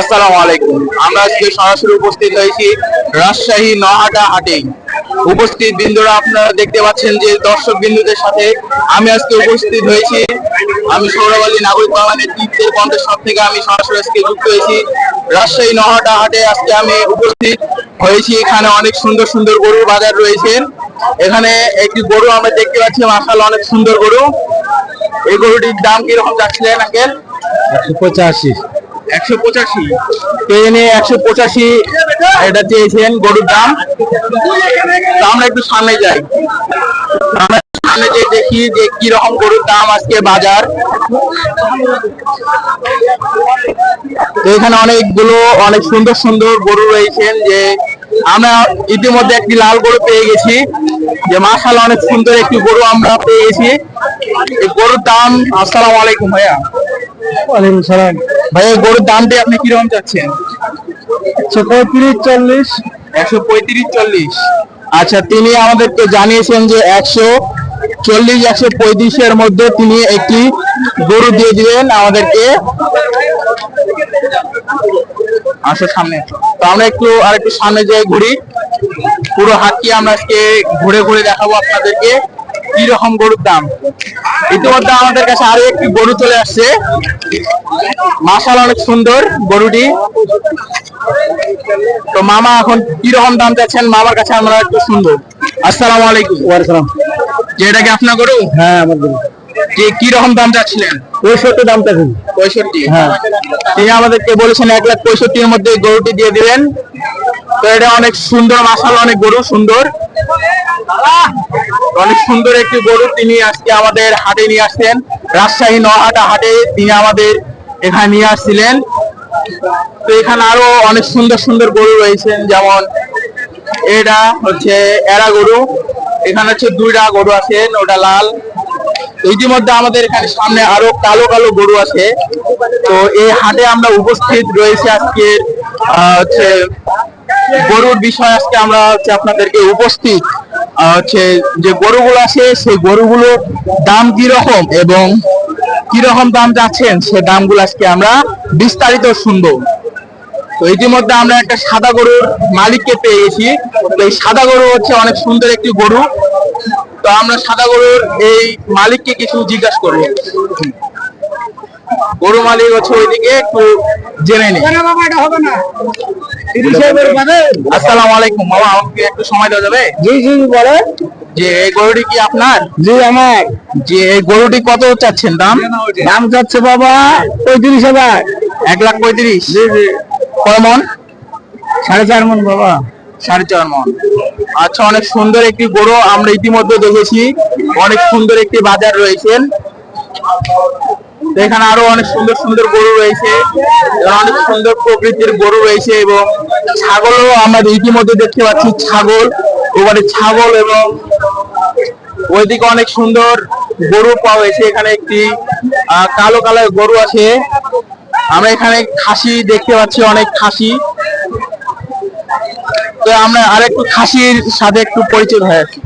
আসসালামু আলাইকুম। আমরা আজকে সরাসরি উপস্থিত হয়েছি রাজশাহী নহাটা হাটে। উপস্থিত বিন্দুরা আপনারা দেখতে পাচ্ছেন যে দর্শক বিন্দুদের সাথে আমি আজকে উপস্থিত হয়েছি। আমি সৌরভ নাগরিক বাগানের তীর্থের সব থেকে আমি সরাসরি আজকে যুক্ত হয়েছি। রাজশাহী নহাটা হাটে আজকে আমি উপস্থিত হয়েছি। এখানে অনেক সুন্দর সুন্দর গরুর বাজার রয়েছে। এখানে একটি গরু আমরা দেখতে পাচ্ছি মাসাল অনেক সুন্দর গরু। এই গরুটির দাম কীরকম যাচ্ছিলেন আঙ্কেল? পঁচাশি। একশো পঁচাশি। ট্রেনে একশো পঁচাশি এটা চেয়েছেন গরুর দাম? তো আমরা একটু সামনে যাই। আমরা সামনে যে দেখি যে কি রকম গরুর দাম আজকে বাজার। এখানে অনেকগুলো অনেক সুন্দর সুন্দর গরু রয়েছেন যে আমরা ইতিমধ্যে একটি লাল গরু পেয়ে গেছি। যে মাসাল অনেক সুন্দর একটি গরু আমরা পেয়ে গেছি। এই গরুর দাম আসসালামু আলাইকুম ভাইয়া। ওয়ালাইকুম সালাম। ভাই এই গরুর দামটি আপনি কীরকম চাচ্ছেন? একশো পঁয়ত্রিশ চল্লিশ। একশো পঁয়ত্রিশ চল্লিশ। আচ্ছা তিনি আমাদেরকে জানিয়েছেন যে একশো চল্লিশ একশো পঁয়ত্রিশের মধ্যে তিনি একটি গরু দিয়ে দিবেন আমাদেরকে। আসো সামনে। তো আমরা একটু আর একটু সামনে যাই ঘুরি। পুরো হাটটি আমরা আজকে ঘুরে ঘুরে দেখাবো আপনাদেরকে। কি রকম গরুর দাম? ইতিমধ্যে আমাদের কাছে আরও একটি গরু চলে আসছে। মাসাল অনেক সুন্দর গরুটি। তো মামা এখন কি রকম দাম চাচ্ছেন? মামার কাছে আমরা একটু শুনব। আসসালামু আলাইকুম। ওয়ালাইকুম যে এটা কি আপনার গরু? হ্যাঁ আমার গরু। যে কি রকম দাম চাচ্ছিলেন? পঁয়ষট্টি দামটা দিন পঁয়ষট্টি। হ্যাঁ। তিনি আমাদেরকে বলেছেন এক লাখ পঁয়ষট্টির মধ্যে গরুটি দিয়ে দিবেন। তো এটা অনেক সুন্দর মাসাল অনেক গরু সুন্দর। অনেক সুন্দর একটি গরু তিনি আজকে আমাদের হাটে নিয়ে আসছেন। রাজশাহী নহাটা হাটে তিনি আমাদের এখানে নিয়ে আসছিলেন। তো এখানে আরও অনেক সুন্দর সুন্দর গরু রয়েছেন যেমন এটা হচ্ছে এরা গরু, এখানে হচ্ছে দুইটা গরু আছেন ওটা লাল। ইতিমধ্যে আমাদের এখানে সামনে আরও কালো কালো গরু আছে। তো এই হাটে আমরা উপস্থিত রয়েছে আজকে হচ্ছে গরুর বিষয় আজকে আমরা হচ্ছে আপনাদেরকে উপস্থিত। হচ্ছে যে গরুগুলো আছে, সেই গরুগুলো দাম কি রকম এবং কি রকম দাম যাচ্ছেন, সে দামগুলো আজকে আমরা বিস্তারিত শুনব। তো ইতিমধ্যে আমরা একটা সাদা গরুর মালিককে পেয়ে গেছি তো এই সাদা গরু হচ্ছে অনেক সুন্দর একটি গরু। তো আমরা সাদা গরুর এই মালিককে কিছু জিজ্ঞাসা করব। গরু মালিক হচ্ছে ওইদিকে একটু জেনে নি। আসসালামু আলাইকুম বাবা আমাকে একটু সময় দেওয়া যাবে? জি জি বলে যে এই গরুটি কি আপনার? জি আমার। যে এই গরুটি কত চাচ্ছেন দাম? দাম যাচ্ছে বাবা পঁয়ত্রিশ হাজার। এক লাখ পঁয়ত্রিশ? কয় মন? সাড়ে চার মন বাবা। সাড়ে চার মন। আচ্ছা অনেক সুন্দর একটি গরু আমরা ইতিমধ্যে দেখেছি। অনেক সুন্দর একটি বাজার রয়েছেন এখানে আরও অনেক সুন্দর সুন্দর গরু রয়েছে, অনেক সুন্দর প্রকৃতির গরু রয়েছে এবং ছাগলও আমরা ইতিমধ্যে দেখতে পাচ্ছি ছাগল ওখানে ছাগল এবং ওইদিকে অনেক সুন্দর গরু পাওয়া হয়েছে এখানে একটি কালো কালার গরু আছে। আমরা এখানে খাসি দেখতে পাচ্ছি, অনেক খাসি। তো আমরা আরেকটু খাসির সাথে একটু পরিচিত হয়ে আছি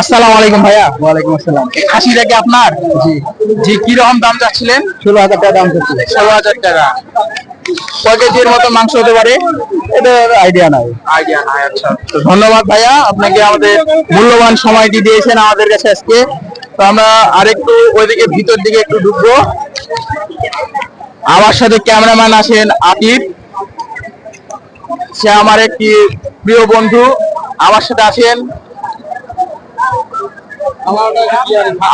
আসসালামু আলাইকুম ভাইয়া। ওয়ালাইকুম আসসালাম। এই খাসিটা কি আপনার? জি। জি কি রকম দাম চাচ্ছিলেন? ষোলো হাজার টাকা দাম করছে ষোলো হাজার টাকা। কয় কেজির মতো মাংস হতে পারে? এটা আইডিয়া নাই। আইডিয়া নাই আচ্ছা। তো ধন্যবাদ ভাইয়া আপনাকে আমাদের মূল্যবান সময়টি দিয়েছেন আমাদের কাছে আজকে। তো আমরা আরেকটু ওইদিকে ভিতর দিকে একটু ঢুকবো। আমার সাথে ক্যামেরাম্যান আছেন আকিব। সে আমার একটি প্রিয় বন্ধু। আমার সাথে আছেন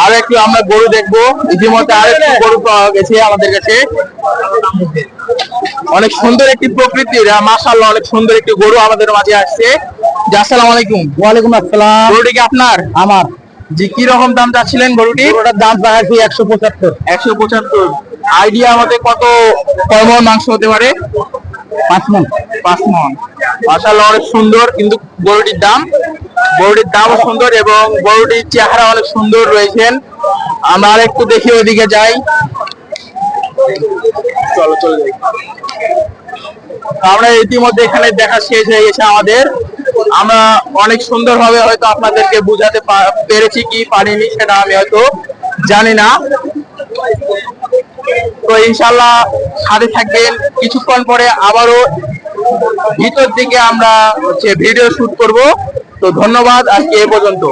আর একটু আমরা গরু দেখব। ইতিমধ্যে আরেকটু গরু পাওয়া গেছে আমাদের কাছে। অনেক সুন্দর একটি প্রকৃতির মাসাল্লাহ অনেক সুন্দর একটি গরু আমাদের মাঝে আসছে। আসসালামু আলাইকুম। ওয়ালাইকুম আসসালাম। গরুটি কি আপনার? আমার। জি কি রকম দাম চাচ্ছিলেন গরুটি? ওটার দাম পাচ্ছি একশো পঁচাত্তর। একশো পঁচাত্তর। আইডিয়া আমাদের কত কর্মর মাংস হতে পারে? পাঁচ মন। পাঁচ মন। মাসাল্লাহ অনেক সুন্দর কিন্তু গরুটির দাম গরুটির দামও সুন্দর এবং গরুটির চেহারা অনেক সুন্দর রয়েছেন। আমরা আর একটু দেখি ওইদিকে যাই। চলো, চলে যাই। আমরা ইতিমধ্যে এখানে দেখা শেষ হয়ে গেছে আমাদের। আমরা অনেক সুন্দরভাবে হয়তো আপনাদেরকে বুঝাতে পেরেছি কি পারিনি সেটা আমি হয়তো জানি না। তো ইনশাল্লাহ সাথে থাকবেন। কিছুক্ষণ পরে আবারও ভিতর দিকে আমরা হচ্ছে ভিডিও শুট করব। তো ধন্যবাদ আজকে এ পর্যন্ত।